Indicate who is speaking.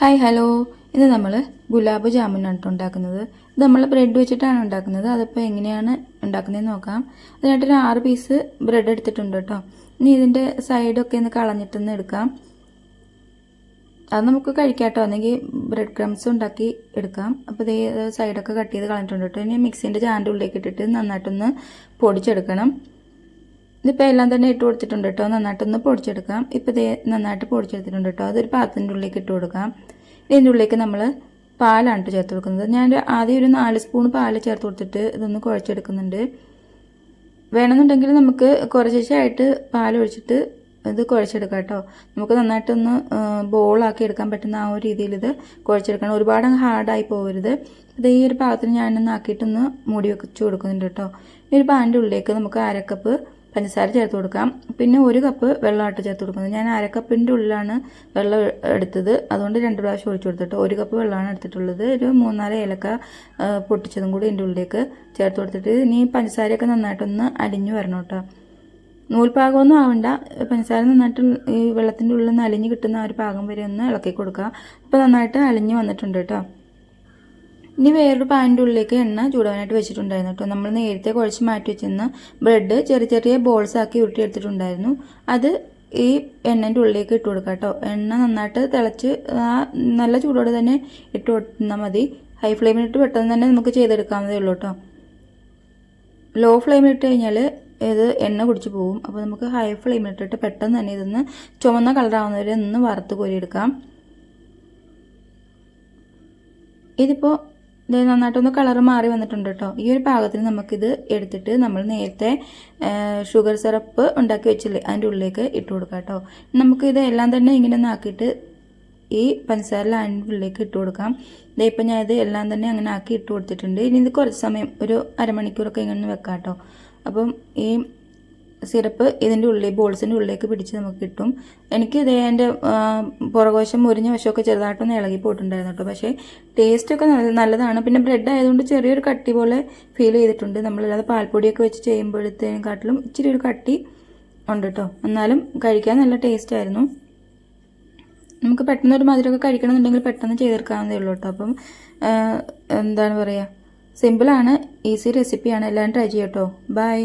Speaker 1: Hi hello. ഇന്ന് നമ്മൾ ഗുലാബ് ജാമുനാണ് കേട്ടോ ഉണ്ടാക്കുന്നത്. ഇത് നമ്മൾ ബ്രെഡ് വെച്ചിട്ടാണ് ഉണ്ടാക്കുന്നത്. അതിപ്പോൾ എങ്ങനെയാണ് ഉണ്ടാക്കുന്നതെന്ന് നോക്കാം. അതിനായിട്ട് ഒരു ആറ് പീസ് ബ്രെഡ് എടുത്തിട്ടുണ്ട് കേട്ടോ ഇനി ഇതിന്റെ സൈഡൊക്കെ ഒന്ന് കളഞ്ഞിട്ടൊന്ന് എടുക്കാം. അത് നമുക്ക് കഴിക്കാം കേട്ടോ അല്ലെങ്കിൽ ബ്രെഡ് ക്രംസ് ഉണ്ടാക്കി എടുക്കാം. അപ്പോൾ ഇതേ സൈഡൊക്കെ കട്ട് ചെയ്ത് കളഞ്ഞിട്ടുണ്ട് കേട്ടോ ഇനി മിക്സിന്റെ ജാന്റെ ഉള്ളിലേക്ക് ഇട്ടിട്ട് നന്നായിട്ടൊന്ന് പൊടിച്ചെടുക്കണം. ഇതിപ്പോൾ എല്ലാം തന്നെ ഇട്ട് കൊടുത്തിട്ടുണ്ട് കേട്ടോ. നന്നായിട്ടൊന്ന് പൊടിച്ചെടുക്കാം. ഇപ്പോൾ ഇതേ നന്നായിട്ട് പൊടിച്ചെടുത്തിട്ടുണ്ട് കേട്ടോ. അതൊരു പാത്രത്തിന്റെ ഉള്ളിലേക്ക് ഇട്ട് കൊടുക്കാം. ഇതിന്റെ ഉള്ളിലേക്ക് നമ്മൾ പാലാണ് കേട്ടോ ചേർത്ത് കൊടുക്കുന്നത്. ഞാൻ ആദ്യം ഒരു നാല് സ്പൂൺ പാൽ ചേർത്ത് കൊടുത്തിട്ട് ഇതൊന്ന് കുഴച്ചെടുക്കുന്നുണ്ട്. വേണമെന്നുണ്ടെങ്കിൽ നമുക്ക് കുറച്ചായിട്ട് പാൽ ഒഴിച്ചിട്ട് ഇത് കുഴച്ചെടുക്കാം കേട്ടോ. നമുക്ക് നന്നായിട്ടൊന്ന് ബോളാക്കി എടുക്കാൻ പറ്റുന്ന ആ ഒരു രീതിയിൽ ഇത് കുഴച്ചെടുക്കണം. ഒരുപാട് ഹാർഡായി പോകരുത് ഇത് ഈ ഒരു പാകത്തിന് ഞാനൊന്ന് ആക്കിയിട്ടൊന്ന് മൂടി വെച്ച് കൊടുക്കുന്നുണ്ട് കേട്ടോ. ഈ ഒരു പാനിന്റെ ഉള്ളിലേക്ക് നമുക്ക് അരക്കപ്പ് പഞ്ചസാര ചേർത്ത് കൊടുക്കാം. പിന്നെ ഒരു കപ്പ് വെള്ളമായിട്ട് ചേർത്ത് കൊടുക്കുന്നത്. ഞാൻ അരക്കപ്പിന്റെ ഉള്ളിലാണ് വെള്ളം എടുത്തത്. അതുകൊണ്ട് രണ്ട് പ്രാവശ്യം ഒഴിച്ചു കൊടുത്തിട്ട് ഒരു കപ്പ് വെള്ളമാണ് എടുത്തിട്ടുള്ളത്. ഒരു മൂന്നാൽ ഏലക്ക പൊട്ടിച്ചതും കൂടി ഇതിന്റെ ഉള്ളിലേക്ക് ചേർത്ത് കൊടുത്തിട്ട് ഇനി പഞ്ചസാരയൊക്കെ നന്നായിട്ടൊന്ന് അലിഞ്ഞു വരണം കേട്ടോ. നൂൽപാകമൊന്നും ആവണ്ട. പഞ്ചസാര നന്നായിട്ട് ഈ വെള്ളത്തിന്റെ ഉള്ളിൽ നിന്ന് അലിഞ്ഞ് കിട്ടുന്ന ആ ഒരു പാകം വരെ ഒന്ന് ഇളക്കി കൊടുക്കുക അപ്പോൾ നന്നായിട്ട് അലിഞ്ഞ് വന്നിട്ടുണ്ട് കേട്ടോ. ഇനി വേറൊരു പാനിന്റെ ഉള്ളിലേക്ക് എണ്ണ ചൂടാനായിട്ട് വെച്ചിട്ടുണ്ടായിരുന്നു കേട്ടോ നമ്മൾ നേരത്തെ കുഴച്ച് മാറ്റി വെച്ചിരുന്ന ബ്രെഡ് ചെറിയ ചെറിയ ബോൾസ് ആക്കി ഉരുട്ടിയെടുത്തിട്ടുണ്ടായിരുന്നു. അത് ഈ എണ്ണന്റെ ഉള്ളിലേക്ക് ഇട്ട് കൊടുക്കാം കേട്ടോ എണ്ണ നന്നായിട്ട് തിളച്ച് ആ നല്ല ചൂടോടെ തന്നെ ഇട്ട് കൊടുത്താൽ മതി. ഹൈ ഫ്ലെയിമിലിട്ട് പെട്ടെന്ന് തന്നെ നമുക്ക് ചെയ്തെടുക്കാവുന്നതേ ഉള്ളൂ കേട്ടോ ലോ ഫ്ലെയിമിലിട്ട് കഴിഞ്ഞാൽ ഇത് എണ്ണ കുടിച്ച് പോകും അപ്പോൾ നമുക്ക് ഹൈ ഫ്ലെയിമിലിട്ടിട്ട് പെട്ടെന്ന് തന്നെ ഇതൊന്ന് ചുമന്ന കളറാവുന്നവരെ ഒന്ന് വറുത്ത് കോരിയെടുക്കാം. ഇതിപ്പോൾ ഇത് നന്നായിട്ടൊന്ന് കളർ മാറി വന്നിട്ടുണ്ട് കേട്ടോ ഈ ഒരു പാകത്തിന് നമുക്കിത് എടുത്തിട്ട് നമ്മൾ നേരത്തെ ഷുഗർ സിറപ്പ് ഉണ്ടാക്കി വെച്ചില്ലേ അതിന്റെ ഉള്ളിലേക്ക് ഇട്ട് കൊടുക്കാം കേട്ടോ നമുക്കിത് എല്ലാം തന്നെ ഇങ്ങനെ ഒന്ന് ആക്കിയിട്ട് ഈ പഞ്ചസാര അതിന്റെ ഉള്ളിലേക്ക് ഇട്ട് കൊടുക്കാം. ഇതേ ഇപ്പം ഞാൻ ഇത് എല്ലാം തന്നെ അങ്ങനെ ആക്കി ഇട്ട് കൊടുത്തിട്ടുണ്ട്. ഇനി ഇത് കുറച്ച് സമയം ഒരു അരമണിക്കൂറൊക്കെ ഇങ്ങനെ വെക്കാം കേട്ടോ അപ്പം ഈ സിറപ്പ് ഇതിന്റെ ഉള്ളിൽ ബോൾസിന്റെ ഉള്ളിലേക്ക് പിടിച്ച് നമുക്ക് കിട്ടും. എനിക്ക് ഇതേ എന്റെ പുറകോശം മുരിഞ്ഞ വശമൊക്കെ ചെറുതായിട്ടൊന്ന് ഇളകി പോയിട്ടുണ്ടായിരുന്നു കേട്ടോ. പക്ഷേ ടേസ്റ്റൊക്കെ നല്ല നല്ലതാണ്. പിന്നെ ബ്രെഡ് ആയതുകൊണ്ട് ചെറിയൊരു കട്ടി പോലെ ഫീൽ ചെയ്തിട്ടുണ്ട്. നമ്മളല്ലാതെ പാൽപ്പൊടിയൊക്കെ വെച്ച് ചെയ്യുമ്പോഴത്തേക്കാട്ടിലും ഇച്ചിരി ഒരു കട്ടി ഉണ്ട് കേട്ടോ. എന്നാലും കഴിക്കാൻ നല്ല ടേസ്റ്റ് ആയിരുന്നു. നമുക്ക് പെട്ടെന്ന് ഒരു മധുരമൊക്കെ കഴിക്കണമെന്നുണ്ടെങ്കിൽ പെട്ടെന്ന് ചെയ്തെടുക്കാവുന്നതേ ഉള്ളൂ കേട്ടോ. അപ്പം എന്താണ് പറയുക സിമ്പിളാണ് ഈസി റെസിപ്പിയാണ്. എല്ലാവരും ട്രൈ ചെയ്യട്ടോ ബൈ